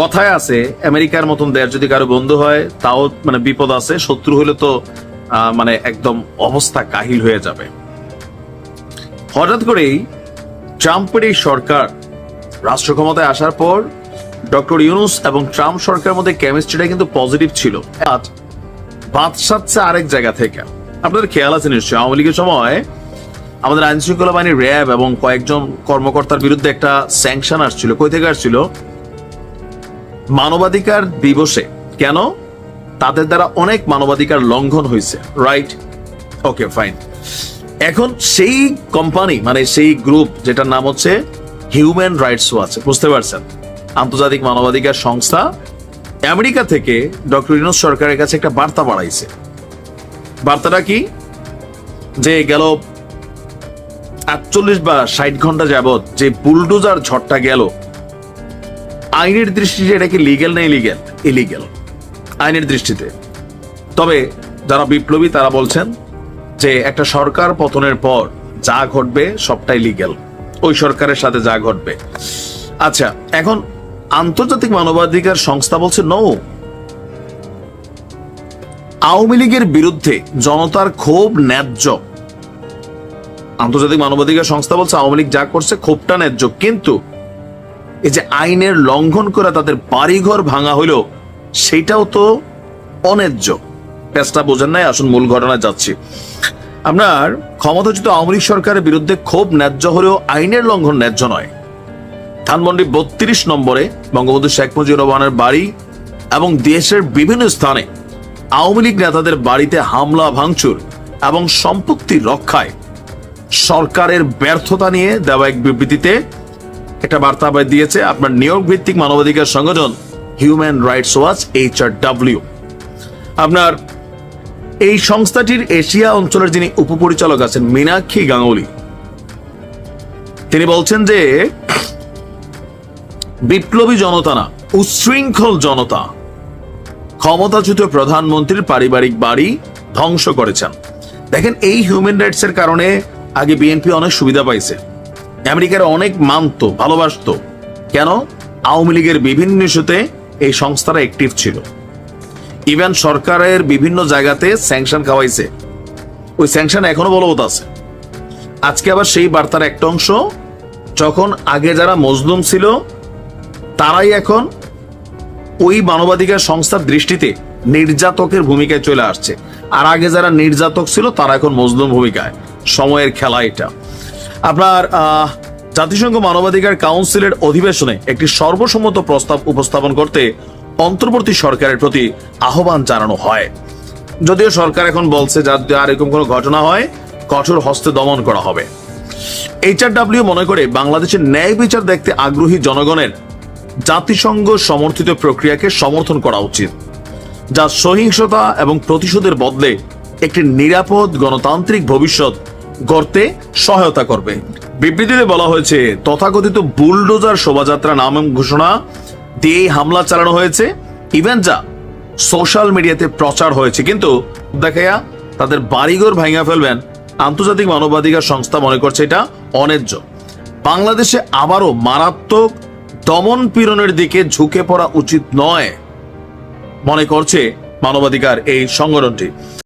কথায় আছে, আমেরিকার মতন দেশ যদি কারও বন্ধু হয়, তাও মানে বিপদ আছে, শত্রু হলে তো মানে একদম অবস্থা কাহিল হয়ে যাবে। হঠাৎ করেই ট্রাম্পের এই সরকার রাষ্ট্র ক্ষমতায় আসার পর ডক্টর ইউনুস এবং ট্রাম্প সরকারের মধ্যে কেমিস্ট্রিটা কিন্তু পজিটিভ ছিল। আজ বাদ সাচ্ছে আরেক জায়গা থেকে। আপনাদের খেয়াল আছে নিশ্চয়ই, আওয়ামী লীগের সময় আমাদের আইনশৃঙ্খলা বাহিনী র্যাব এবং কয়েকজন কর্মকর্তার বিরুদ্ধে একটা স্যাংশন আসছিল। কই থেকে আসছিল? মানবাধিকার দিবসে। কেন? তাদের দ্বারা অনেক মানবাধিকার লঙ্ঘন হয়েছে। রাইট ওকে ফাইন এখন সেই কোম্পানি মানে সেই গ্রুপ যেটার নাম হচ্ছে হিউম্যান রাইটস ওয়াচ বুঝতে পারছেন? আন্তর্জাতিক মানবাধিকার সংস্থা আমেরিকা থেকে ডক্টর ইনোস সরকারের কাছে একটা বার্তা বাড়াইছে বার্তাটা কি? যে গেল আটচল্লিশ বা ষাট ঘণ্টা যাবত যে বুলডোজার ঝড়টা গেল আইনের দৃষ্টিতে এটা কি লিগেল না ইলিগেল ইলিগেল আইনের দৃষ্টিতে। তবে যারা বিপ্লবী, তারা বলছেন যে একটা সরকার পতনের পর যা ঘটবে সবটাই লিগেল ওই সরকারের সাথে যা ঘটবে। আচ্ছা এখন আন্তর্জাতিক মানবাধিকার সংস্থা বলছে নো আওয়ামী লীগের বিরুদ্ধে জনতার ক্ষোভ ন্যায্য। আন্তর্জাতিক মানবাধিকার সংস্থা বলছে আওয়ামী লীগ যা করছে ক্ষোভটা ন্যায্য। কিন্তু এই যে আইনের লঙ্ঘন করে তাদের বাড়িঘর ভাঙা হইল, সেটাও তো অন্যায্য। পেঁচটা বোঝেন নাই, আসুন মূল ঘটনায় যাচ্ছি। আপনার ক্ষমতাচ্যুত আওয়ামী লীগ সরকারের বিরুদ্ধে ক্ষোভ ন্যায্য হলেও আইনের লঙ্ঘন ন্যায্য নয়। ধানমন্ডি বত্রিশ নম্বরে বঙ্গবন্ধু শেখ মুজিবুর রহমানের বাড়ি এবং দেশের বিভিন্ন স্থানে আওয়ামী লীগ নেতাদের বাড়িতে হামলা, ভাঙচুর এবং সম্পত্তি রক্ষায় সরকারের ব্যর্থতা নিয়ে দেওয়া এক বিবৃতিতে একটা বার্তা দিয়েছে, আপনার নিয়োগ ভিত্তিক মানবাধিকার সংগঠন human rights watch H R W আপনার এই সংস্থাটির এশিয়া অঞ্চলের যিনি উপপরিচালক আছেন, মীনাক্ষী গাঙ্গুলি, তিনি বলছেন যে বিপ্লবী জনতা না, উচ্ছৃঙ্খল জনতা, ক্ষমতাচ্যুত প্রধানমন্ত্রীর পারিবারিক বাড়ি ধ্বংস করেছেন। দেখেন, এই হিউম্যান রাইটস এর কারণে আগে বিএনপি অনেক সুবিধা পাইছে। আমেরিকার অনেক মানত, ভালোবাসতো। কেন? আওয়ামী লীগের বিভিন্ন ইস্যুতে এই সংস্থারা অ্যাক্টিভ ছিল। ইভেন সরকারের বিভিন্ন জায়গাতে স্যাংশন খাওয়াইছে। ওই স্যাংশন এখনও বলবৎ আছে। আজকে আবার সেই বার্তার একটা অংশ, যখন আগে যারা মজলুম ছিল, তারাই এখন ওই মানবাধিকার সংস্থার দৃষ্টিতে নির্যাতকের ভূমিকায় চলে আসছে। আর আগে যারা নির্যাতক ছিল, তারা এখন মজলুম ভূমিকায়। সময়ের খেলা এটা। আপনার জাতিসংঘ মানবাধিকার কাউন্সিলের অধিবেশনে একটি সর্বসম্মত প্রস্তাব উপস্থাপন করতে অন্তর্বর্তী সরকারের প্রতি আহ্বান জানানো হয়। যদিও সরকার এখন বলছে যাতে আর এরকম কোনো ঘটনা হয়, কঠোর হস্তে দমন করা হবে। এইচআরডব্লিউ মনে করে বাংলাদেশের ন্যায় বিচার দেখতে আগ্রহী জনগণের জাতিসংঘ সমর্থিত প্রক্রিয়াকে সমর্থন করা উচিত, যা সহিংসতা এবং প্রতিশোধের বদলে একটি নিরাপদ গণতান্ত্রিক ভবিষ্যৎ গড়তে সহায়তা করবে। বিবৃতিতে বলা হয়েছে, তথাকথিত বুলডোজার শোভাযাত্রা নাম ঘোষণা দিয়ে হামলা চালানো হয়েছে। ইভেন যা সোশ্যাল মিডিয়াতে প্রচার হয়েছে। কিন্তু দেখাইয়া তাদের বাড়িঘর ভাঙা ফেলবেন আন্তর্জাতিক মানবাধিকার সংস্থা মনে করছে এটা অন্যায্য বাংলাদেশে আবারও মারাত্মক দমন পীড়নের দিকে ঝুঁকে পড়া উচিত নয় মনে করছে মানবাধিকার এই সংগঠনটি।